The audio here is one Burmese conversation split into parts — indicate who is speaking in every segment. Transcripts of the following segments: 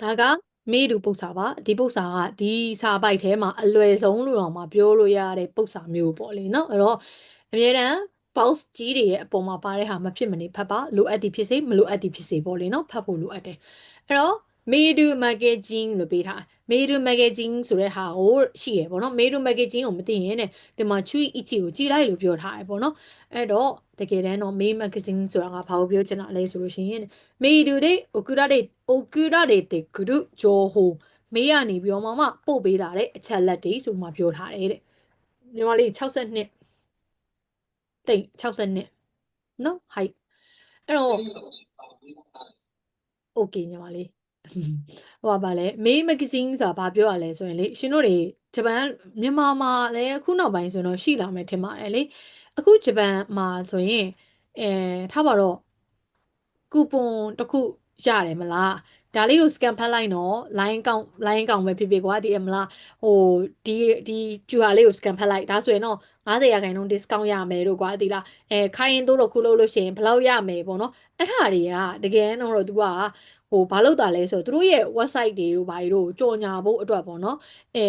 Speaker 1: ဒါကမေးတူပု္ပ္ပာပါဒီပု္ပ္ပာကဒီစာပိုက်ထဲမှာအလွယ်ဆုံးလို့တော့မှပြောလို့ရတဲ့ပု္ပ္ပာမျိုးပေါ့လေနော်အဲ့တော့အများတန်း pause ကြီးတွေရဲ့အပေါ်မှာပါတဲ့ဟာမဖြစ်မနေဖတ်ပါလိုအပ်သည်ဖြစ်စေမလိုအပ်သည်ဖြစ်စေပေါ့လေနော်ဖတ်ဖို့လိုအပ်တယ်အဲ့တော့ မေဒူမဂ္ဂဇင်းလို့ပေးထားမေဒူမဂ္ဂဇင်းဆိုတဲ့ဟာကိုရှိရပေါ့နော်မေဒူမဂ္ဂဇင်းကိုမသိရင်တဲ့ဒီမှာချွီအချီကိုကြည်လိုက်လို့ပြောထားရပေါ့နော်အဲ့တော့တကယ်တမ်းတော့မေမဂ္ဂဇင်းဆိုတာကဘာကိုပြောချင်တာလဲဆိုလို့ရှိရင်မေဒူတွေအိုကူရာတွေအိုကူရာတွေတေဂရုဂျိုဟိုမေးရနေပြီးတော့မှပို့ပေးတာတဲ့အချက်လက်တွေဆိုမှပြောထားတယ်တဲ့ညီမလေး62တိတ်62နော်ဟိုက်အဲ့တော့ okay ညီမလေး ဟိုပါလေမေးမဂ္ဂဇင်းဆိုတာဘာပြောရလဲဆိုရင်လေရှင်တို့တွေဂျပန်မြန်မာမှာလည်းအခုနောက်ပိုင်းဆိုတော့ရှိလာမယ်ထင်ပါတယ်လေအခုဂျပန်မှာဆိုရင်အဲထားပါတော့ကူပွန်တစ်ခုရတယ်မလား ဒါလေးကို scan ဖတ်လိုက်နော် line ကောင် line ကောင်ပဲဖြစ်ဖြစ်ကွာဒီအမလားဟိုဒီဒီကျူဟာလေးကို scan ဖတ်လိုက်ဒါဆိုရင်တော့90ရာခိုင်နှုန်း discount ရမယ်တို့ကွာဒီလားအဲခိုင်းရင်တို့တော့ခုလို့လို့ရှိရင်ဘယ်လောက်ရမယ်ပေါ့နော်အဲ့ဒါတွေကတကယ်တော့သူကဟိုဘာလို့တာလဲဆိုတော့သူတို့ရဲ့ website တွေတို့ဘာတွေတို့ကြော်ညာဖို့အတွက်ပေါ့နော်အဲ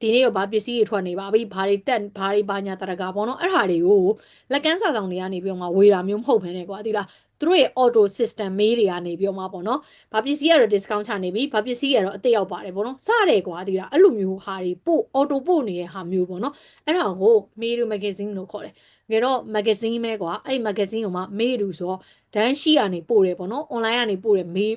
Speaker 1: ဒီနေ့တော့ဘာပစ္စည်းတွေထွက်နေပါပြီဘာတွေတက်ဘာတွေဘာညာတရကပေါ့နော်အဲ့ဟာတွေကိုလက်ကန်းစာဆောင်တွေကနေပြီးတော့မှဝေတာမျိုးမဟုတ်ဘဲနဲ့ကွာဒီလား သူတို့ရဲ့ auto system မေးတွေကနေပြီးတော့မှပေါ့နော်။ဘာပစ္စည်းကတော့ discount ချနေပြီ။ဘာပစ္စည်းကတော့အသက်ရောက်ပါတယ်ပေါ့နော်။စတယ်ကွာဒီလားအဲ့လိုမျိုးဟာတွေပို့ auto ပို့နေတဲ့ဟာမျိုးပေါ့နော်။အဲ့ဒါကိုမေးတို့ magazine လို့ခေါ်တယ်။ငယ်တော့ magazine ပဲကွာ။အဲ့ magazine ကိုမှမေးလို့ဆိုတော့ဒန်းရှိကနေပို့တယ်ပေါ့နော်။ online ကနေပို့တယ်မေး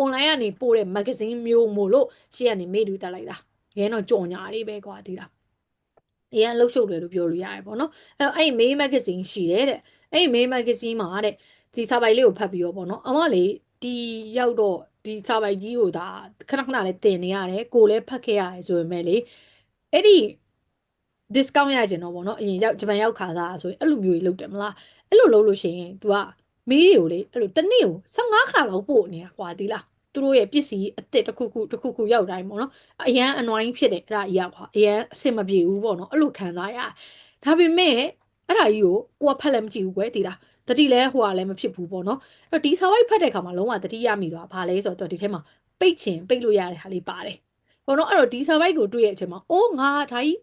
Speaker 1: online ကနေပို့တဲ့ magazine မျိုးမို့လို့ရှေ့ကနေမေးတူတက်လိုက်တာ။ငယ်တော့ကြော်ညာလေးပဲကွာဒီလား။အရင်လှုပ်ရှုပ်တယ်လို့ပြောလို့ရတယ်ပေါ့နော်။အဲ့တော့အဲ့ mail magazine ရှိတယ်တဲ့။အဲ့ mail magazine မှာတဲ့ ဒီစာပိုက်လေးကိုဖတ်ပြီးတော့ပေါ့နော်အမလေးဒီရောက်တော့ဒီစာပိုက်ကြီးကိုဒါခဏခဏလေးတင်နေရတယ်ကိုလည်းဖတ်ခဲ့ရတယ်ဆိုပေမဲ့လေအဲ့ဒီ discount ရကျင်တော့ပေါ့နော်အရင်ရောက်ဂျပန်ရောက်ခါစားဆိုရင်အဲ့လိုမျိုးကြီးလုပ်တယ်မလားအဲ့လိုလုပ်လို့ရှိရင် तू ကမီးတွေကိုလေအဲ့လိုတစ်နေ့ကို15ခါလောက်ပို့နေတာကွာဒီလားသူတို့ရဲ့ပစ္စည်းအစ်စ်တစ်ခုခုတစ်ခုခုရောက်တိုင်းပေါ့နော်အရန်အနွိုင်းဖြစ်တယ်အဲ့ဒါကြီးကွာအရန်အဆင်မပြေဘူးပေါ့နော်အဲ့လိုခံစားရဒါပေမဲ့အဲ့ဒါကြီးကိုကိုကဖက်လည်းမကြည့်ဘူးကွယ်ဒီလား တတိလဲဟိုကလည်းမဖြစ်ဘူးပေါ့နော်အဲ့တော့ဒီစာဝိုက်ဖတ်တဲ့အခါမှာလုံးဝတတိရမိသွားဘာလဲဆိုတော့ဒီထဲမှာပိတ်ချင်ပိတ်လို့ရတဲ့ဟာလေးပါတယ်ပေါ့နော်အဲ့တော့ဒီစာဝိုက်ကိုတွေ့ရဲ့အချိန်မှာအိုးငါဒါကြီး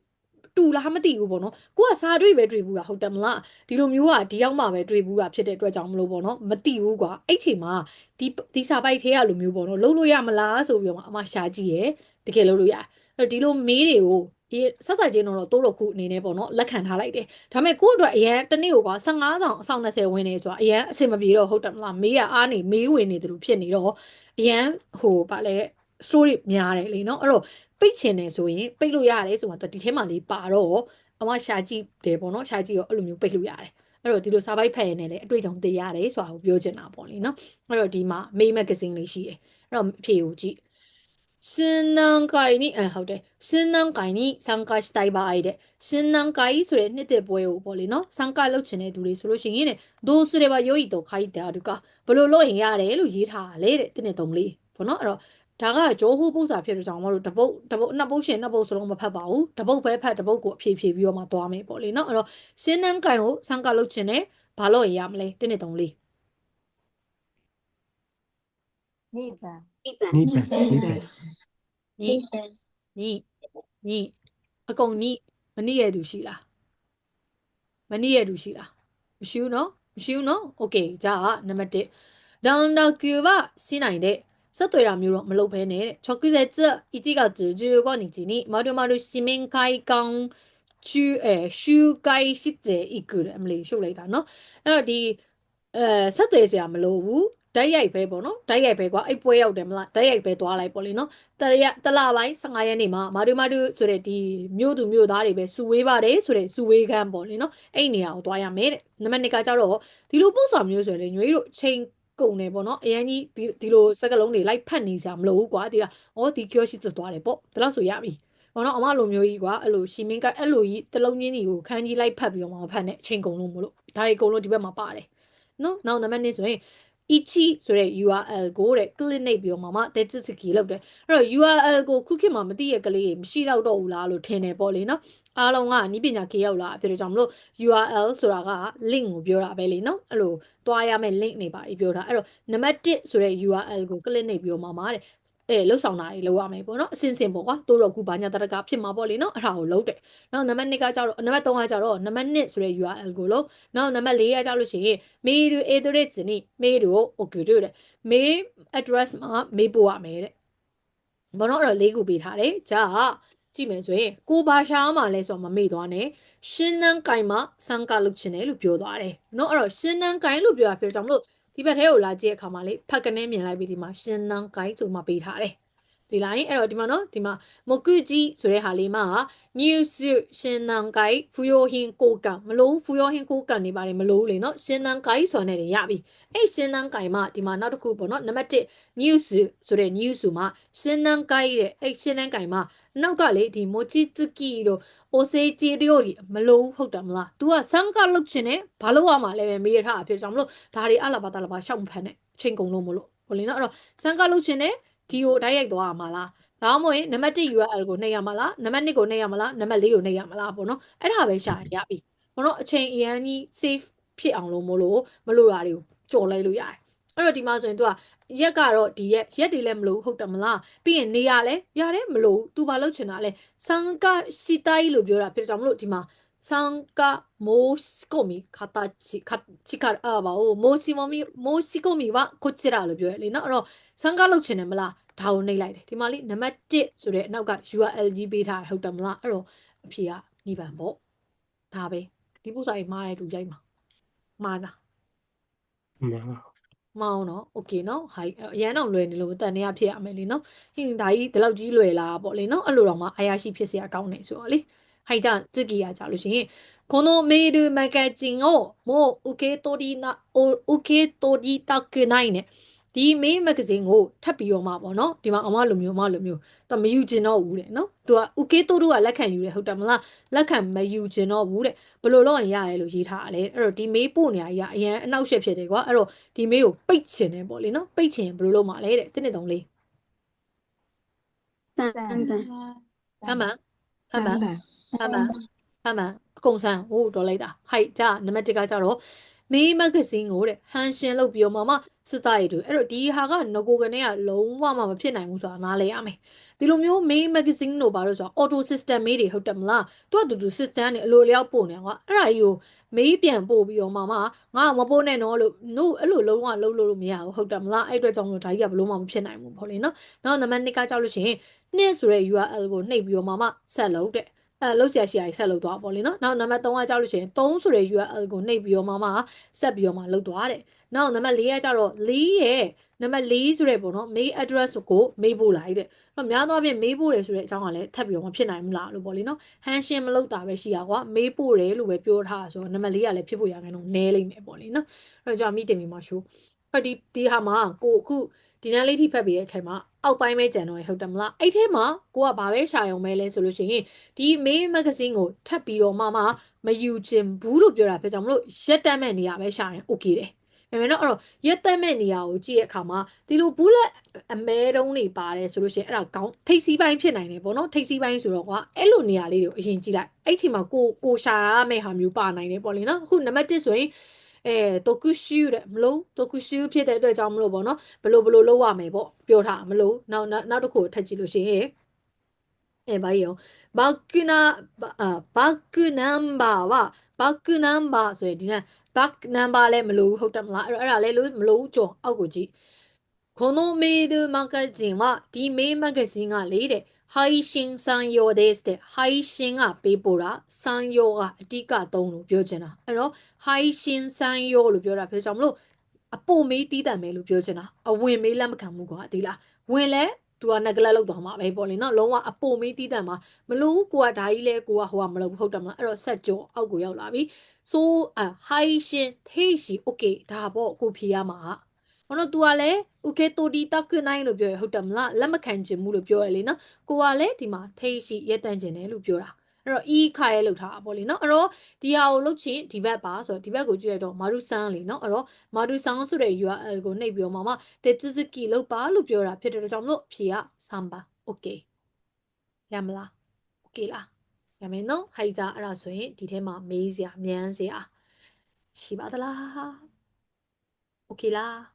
Speaker 1: တူလားမသိဘူးပေါ့နော်ကိုကစာတွေ့ပဲတွေ့ဘူးတာဟုတ်တယ်မလားဒီလိုမျိုးကဒီရောက်မှပဲတွေ့ဘူးတာဖြစ်တဲ့အတွက်ကြောင့်မလို့ပေါ့နော်မသိဘူးကွာအဲ့ချိန်မှာဒီဒီစာပိုက်ထဲကလိုမျိုးပေါ့နော်လုံးလို့ရမလားဆိုပြီးတော့အမရှာကြည့်ရယ်တကယ်လုံးလို့ရအဲ့ဒီလိုမေးတွေကို ဒီဆက်ဆက်ချင်းတော့တိုးတော့ခုအနေနဲ့ပေါ့နော်လက်ခံထားလိုက်တယ်ဒါပေမဲ့ကို့အတွက်အရန်တနေ့ကိုက15ဆောင်အဆောင်20ဝင်နေဆိုတာအရန်အဆင်မပြေတော့ဟုတ်တယ်မလားမေးရအားနေမေးဝင်နေတယ်လို့ဖြစ်နေတော့အရန်ဟိုဗာလဲ story များတယ်လေနော်အဲ့တော့ပိတ်ချင်တယ်ဆိုရင်ပိတ်လို့ရတယ်ဆိုတော့ဒီထဲမှာလေးပါတော့အမရှာကြည့်တယ်ပေါ့နော်ရှာကြည့်ရောအဲ့လိုမျိုးပိတ်လို့ရတယ်အဲ့တော့ဒီလိုစာပိုက်ဖတ်ရင်လည်းအတွေ့အကြုံသိရတယ်ဆိုတာကိုပြောချင်တာပေါ့လေနော်အဲ့တော့ဒီမှာ May magazine လေးရှိတယ်အဲ့တော့အဖေကိုကြည့် 新南会に、あ、ဟုတ်တယ်新南会に参加したい場合で新南会ဆိုတဲ့နှစ်သက်ပွဲကိုပေါ့လေနော်参加လုပ်ချင်တဲ့သူတွေဆိုလို့ရှိရင်ねどうすればよいと書いてあるかဘယ်လိုလုပ်ရင်ရတယ်လို့ရေးထားတယ်တဲ့တင်းနဲ့သုံးလေးပေါ့နော်အဲ့တော့ဒါကဂျိုးဟိုးပို့စာဖြစ်တဲ့ကြောင့်မလို့တပုတ်တပုတ်နှစ်ပုတ်ရှင်နှစ်ပုတ်စလုံးမဖတ်ပါဘူးတပုတ်ပဲဖတ်တပုတ်ကိုအဖြည့်ဖြည့်ပြီးတော့မှသွားမယ်ပေါ့လေနော်အဲ့တော့စင်းနန်းကန်ကိုဆန်းကလုပ်ချင်တယ်ဘာလို့ရရမလဲတင်းနဲ့သုံးလေး
Speaker 2: နိဗ္ဗာန်
Speaker 3: နိဗ္ဗာန်
Speaker 4: နိဗ္ဗာန်နိဗ္ဗာန်
Speaker 1: ညီညီညီအကုန်ညီမနိရဲ့သူရှိလားမနိရဲ့သူရှိလားမရှိဘူးနော်မရှိဘူးနော်โอเคじゃあနံပါတ်1ダウンダキューはしないでဆက်သွယ်တာမျိုးတော့မလုပ်ဘဲနဲ့直接1月15日にまるまる市民会館中え集会室へ行くအမလေးရှုပ်လိုက်တာเนาะအဲ့တော့ဒီအဲဆက်သွယ်စရာမလိုဘူး ဓာတ်ရိုက်ပဲပေါ့နော်ဓာတ်ရိုက်ပဲကွာအဲ့ပွဲရောက်တယ်မလားဓာတ်ရိုက်ပဲသွားလိုက်ပေါ့လေနော်တရတလပိုင်း15ရက်နေ့မှာမာဒူမာဒူဆိုတဲ့ဒီမြို့သူမြို့သားတွေပဲစုဝေးပါတယ်ဆိုတဲ့စုဝေးခန်းပေါ့လေနော်အဲ့နေရာကိုသွားရမယ်တဲ့နံပါတ်2ကကြတော့ဒီလိုပို့ဆောင်မျိုးဆိုရင်ညွေးတို့ချိန်ကုန်တယ်ပေါ့နော်အရင်ကြီးဒီဒီလိုစကလုံးတွေလိုက်ဖတ်နေစရာမလိုဘူးကွာဒီကဩဒီကျော်ရှိစသွားတယ်ပေါ့ဒါလို့ဆိုရပြီဘောနော်အမလိုမျိုးကြီးကွာအဲ့လိုရှီမင်းကအဲ့လိုကြီးတလုံးချင်းကြီးကိုခန်းကြီးလိုက်ဖတ်ပြီးတော့မှဖတ်နေအချိန်ကုန်လို့မလို့ဒါတွေကုန်လို့ဒီဘက်မှာပါတယ်နော်နောက်နံပါတ်2ဆိုရင် ichi ဆိုတဲ့ URL ကိုတဲ့ click နှိပ်ပြီးတော့မှတဲ့စစ်စကီလောက်တယ်အဲ့တော့ URL ကိုခုခေတ်မှာမသိရကလေးမရှိတော့တော့ဘူးလားလို့ထင်တယ်ပေါ့လေနော် အားလုံးကနီးပညာခေရောက်လာဖြစ်တဲ့ကြောင့်မလို့ URL ဆိုတာက link ကိုပြောတာပဲလေနော်အဲ့လိုတွားရမယ့် link နေပါပြောတာအဲ့တော့နံပါတ်1ဆိုတဲ့ URL ကို click နှိပ်ပြီးတော့မှမှာတဲ့အဲလှုပ်ဆောင်တာတွေလုပ်ရမယ်ပေါ့နော်အစင်စင်ပေါ့ကွာတိုးတော့ခုဘာညာတရကဖြစ်မှာပေါ့လေနော်အဲ့ဒါကိုလုပ်တယ်နောက်နံပါတ်2ကကြတော့နံပါတ်3ကကြတော့နံပါတ်1ဆိုတဲ့ URL ကိုလို့နောက်နံပါတ်4ကကြလို့ရှိရင်မေးတို့အေဒရစ်နီမေးတို့ okay တို့တဲ့မေး address မှာမေးပို့ရမယ်တဲ့ဘောနော်အဲ့တော့၄ခုပေးထားတယ်ဂျာ ကြည့်မယ်ဆိုရင်ကိုဘာရှာမှလဲဆိုတော့မမေ့သွားနဲ့ရှင်းနှန်းကင်မှာစံကလုပ်ချင်တယ်လို့ပြောသွားတယ်เนาะအဲ့တော့ရှင်းနှန်းကင်လို့ပြောတာပြောကြောင့်မလို့ဒီဘက်ထဲကိုလာကြည့်တဲ့အခါမှာလေဖက်ကနေမြင်လိုက်ပြီးဒီမှာရှင်းနှန်းကင်ဆိုမှပေးထားတယ် ဒီလိုင်းအဲ့တော့ဒီမှာနော်ဒီမှာမကုကြီးဆိုတဲ့ဟာလေးမှာ news ရှင်နန်ကိုင်ဖူယိုဟင်ကိုကံမလို့ဖူယိုဟင်ကိုကံနေပါတယ်မလို့လေနော်ရှင်နန်ကိုင်ဆိုတာနဲ့ရပြီအဲ့ရှင်နန်ကိုင်မှာဒီမှာနောက်တစ်ခုပေါ့နော်နံပါတ်1 news ဆိုတဲ့ news မှာရှင်နန်ကိုင်ရဲ့အဲ့ရှင်နန်ကိုင်မှာနောက်ကလေဒီမိုချီဇကီတို့အိုဆေဂျီရီယိုဒီမလို့ဟုတ်တယ်မလား तू ကစံကလုတ်ချင်တယ်ဘာလို့ရမှာလဲပဲမေးရထားအဖြစ်ကြောင့်မလို့ဒါတွေအလာပါတလာပါရှောက်မဖန်နဲ့ချိန်ကုန်လို့မလို့ဟိုလေနော်အဲ့တော့စံကလုတ်ချင်တယ် ဒီကိုတိုက်ရိုက်သွားရမှာလားဒါမှမဟုတ်ရင်နံပါတ်1 URL ကိုနှိပ်ရမှာလားနံပါတ်2ကိုနှိပ်ရမှာလားနံပါတ်4ကိုနှိပ်ရမှာလားပေါ့နော်အဲ့ဒါပဲရှာရပြီဘောနော်အချိန်အရန်ကြီး save ဖြစ်အောင်လို့မလို့မလို့ရာတွေကိုကြော်လိုက်လို့ရတယ်အဲ့တော့ဒီမှာဆိုရင် तू ကရက်ကတော့ဒီရက်ရက်တွေလည်းမလို့ဟုတ်တယ်မလားပြီးရင်နေရလဲရတယ်မလို့ तू ဘာလုပ်ချင်တာလဲစံကစီတိုင်းလို့ပြောတာဖြစ်ကြောင့်မလို့ဒီမှာ 参加申し込み形か力あばを申し込み申し込みはこちらလို့ပြောရလေเนาะအဲ့တော့参加လုပ်ချင်တယ်မလားဒါကိုနှိပ်လိုက်တယ်ဒီမှာလေးနံပါတ်1ဆိုတဲ့နောက်က URLG ပေးထားဟုတ်တယ်မလားအဲ့တော့အဖြေကနိဗ္ဗာန်ပေါ့ဒါပဲဒီပုစာကြီးမှားတဲ့သူကြိုက်မှာမှားလား
Speaker 3: မှာ
Speaker 1: မအောင်နော်โอเคနော်ဟိုင်အရန်တော့လွယ်နေလို့တန်နေရဖြစ်ရမယ်လीနော်ဟင်းဒါကြီးဒီလောက်ကြီးလွယ်လာပေါ့လေနော်အဲ့လိုတော့မှအာရရှိဖြစ်เสียအကောင်းနေဆိုတော့လေ はいじゃあ次やじゃあလို့ရှိရင်このメールマガジンをもう受け取りなお受け取りたくないねဒီမေးမဂဇင်းကိုထပ်ပြီးတော့မှပေါ့နော်ဒီမှာအမလိုမျိုးအမလိုမျိုးတော့မယူကျင်တော့ဘူးတဲ့နော်သူက okay တိုးတို့ကလက်ခံယူတယ်ဟုတ်တယ်မလားလက်ခံမယူကျင်တော့ဘူးတဲ့ဘယ်လိုလုပ်ရင်ရတယ်လို့ရေးထားရတယ်အဲ့တော့ဒီမေးပို့နေရကြီးအရင်အနောက်ရှက်ဖြစ်တယ်ကွာအဲ့တော့ဒီမေးကိုပိတ်ချင်တယ်ပေါ့လေနော်ပိတ်ချင်ဘယ်လိုလုပ်မှာလဲတဲ့တစ်နှစ်တုံးလေး
Speaker 2: 三本
Speaker 1: 三番三番
Speaker 2: 本
Speaker 1: 三 အမှန်အမှန်အကုန်ဆန်းဟိုးတော်လိုက်တာဟိုက်ကြနံပါတ်1ကကြတော့မေးမဂဇင်းကိုတဲ့ဟန်ရှင်လုပ်ပြီးတော့မှမစစ်သားရီတူအဲ့တော့ဒီဟာကငကိုကနေကလုံးဝမှမဖြစ်နိုင်ဘူးဆိုတာနားလည်ရမယ်ဒီလိုမျိုး main magazine တို့ပါလို့ဆိုတာ auto system မေးတွေဟုတ်တယ်မလားသူကတူတူ system တွေအလိုလျောက်ပို့နေကွာအဲ့ဒါကြီးကိုမေးပြန်ပို့ပြီးတော့မှမငါမပို့နဲ့တော့လို့ no အဲ့လိုလုံးဝလုံးလို့မရဘူးဟုတ်တယ်မလားအဲ့အတွက်ကြောင့်လို့ဒါကြီးကဘလို့မှမဖြစ်နိုင်ဘူးပေါ့လေနော်နောက်နံပါတ်2ကကြောက်လို့ရှိရင်နှင်းဆိုတဲ့ URL ကိုနှိပ်ပြီးတော့မှမဆက်လုပ်တဲ့ အဲလောက်ဆရာရှိရာကြီးဆက်လုပ်သွားပေါ့လေနော်နောက်နံပါတ်3ကကြောက်လို့ရှိရင်3ဆိုတဲ့ URL ကိုနှိပ်ပြီးတော့မှမဆက်ပြီးတော့မှလုပ်သွားတယ်နောက်နံပါတ်4ကကြတော့4ရဲ့နံပါတ်4ဆိုတဲ့ပေါ့နော် mail address ကိုမေးဖို့လိုက်တဲ့အဲ့တော့များသောအားဖြင့်မေးဖို့တယ်ဆိုတဲ့အကြောင်းကလည်းထပ်ပြီးတော့မဖြစ်နိုင်ဘူးလားလို့ပေါ့လေနော်ဟန်ရှင်းမလုပ်တာပဲရှိရကွာမေးဖို့တယ်လို့ပဲပြောထားဆိုတော့နံပါတ်4ကလည်းဖြစ်ဖို့ရခိုင်တော့နည်းလိမ့်မယ်ပေါ့လေနော်အဲ့တော့ကြောင့်မိတင်ပြီးမှရှိုးအဲ့ဒီဒီဟာမှာကိုအခုဒီနန်းလေးထိဖက်ပြီးတဲ့အချိန်မှာ အောက်ပိုင်းပဲကြံတော့ရဟုတ်တယ်မလားအဲ့ထဲမှာကိုကဘာပဲရှာရုံပဲလဲဆိုလို့ရှိရင်ဒီမေးမဂဇင်းကိုထပ်ပြီးတော့မှမှမယူချင်ဘူးလို့ပြောတာဖြစ်ကြောင့်မလို့ရက်တက်မဲ့နေရပဲရှာရင် okay တယ်ဒါပေမဲ့တော့အဲ့တော့ရက်တက်မဲ့နေရာကိုကြည့်တဲ့အခါမှာဒီလိုဘူးလက်အမဲတုံးတွေပါတယ်ဆိုလို့ရှိရင်အဲ့ဒါကောင်းထိတ်စီးပိုင်းဖြစ်နိုင်တယ်ပေါ့နော်ထိတ်စီးပိုင်းဆိုတော့ကွာအဲ့လိုနေရာလေးတွေကိုအရင်ကြည့်လိုက်အဲ့ချိန်မှာကိုကိုရှာရမယ့်ဟာမျိုးပါနိုင်တယ်ပေါ့လေနော်အခုနံပါတ်1ဆိုရင် အဲတိုကူရှူတဲ့မလို့တိုကူရှူဖြစ်တဲ့အတွက်ကြောင့်မလို့ပေါ့နော်ဘလို့ဘလို့လောက်ရမယ်ပေါ့ပြောထားမလို့နောက်နောက်နောက်တစ်ခုထပ်ကြည့်လို့ရှိရင်အဲဘာရောဘတ်ကနာဘတ်ကနံပါတ်はဘတ်ကနံပါတ်ဆိုရင်ဒီနေ့ back number လည်းမလို့ဟုတ်တယ်မလားအဲ့တော့အဲ့ဒါလည်းလို့မလို့ကြောအောက်ကိုကြည့်このメールマガジンはဒီメールマガジン ဟာရီရှင်ဆန်ယောဒက်စ်တဲ့ဟာရီရှင်ကပေးပို့တာဆန်ယောကအဓိကသုံးလို့ပြောချင်တာအဲ့တော့ဟာရီရှင်ဆန်ယောလို့ပြောတာဖြစ်ကြောင့်မလို့အပိုမေးတီးတတ်မယ်လို့ပြောချင်တာအဝင်မေးလက်မခံဘူးကွာဒီလားဝင်လဲသူကငကလလောက်တော့မှာပဲပေါ့လေနော်လုံးဝအပိုမေးတီးတတ်မှာမလို့ကိုကဒါကြီးလဲကိုကဟိုကမလုပ်ဟုတ်တယ်မလားအဲ့တော့ဆက်ကြောအောက်ကိုရောက်လာပြီ so ဟာရီရှင်ထေးရှိโอเคဒါပေါ့ကိုဖြေရမှာ မနော် तू ကလည်း okay တိုတီတောက်ခွနိုင်လို့ပြောရဟုတ်တယ်မလားလက်မခံချင်ဘူးလို့ပြောရလေနော်ကိုကလည်းဒီမှာထိတ်ရှိရက်တန့်ချင်တယ်လို့ပြောတာအဲ့တော့ e ခါရဲလောက်ထားတာပေါ့လေနော်အဲ့တော့ဒီဟာကိုလုတ်ချင်ဒီဘက်ပါဆိုတော့ဒီဘက်ကိုကြည့်ရတော့မာရုဆန်းလေနော်အဲ့တော့မာရုဆန်းဆိုတဲ့ URL ကိုနှိပ်ပြီးတော့မှမတေချစ်ကီလောက်ပါလို့ပြောတာဖြစ်တဲ့ကြောင့်မလို့ဖြေကဆမ်ပါ okay ရမလား okay လားရမယ်နော်ဟိုက်ကြအဲ့ဒါဆိုရင်ဒီထဲမှာမေးစရာမြန်းစရာရှိပါသလား okay လား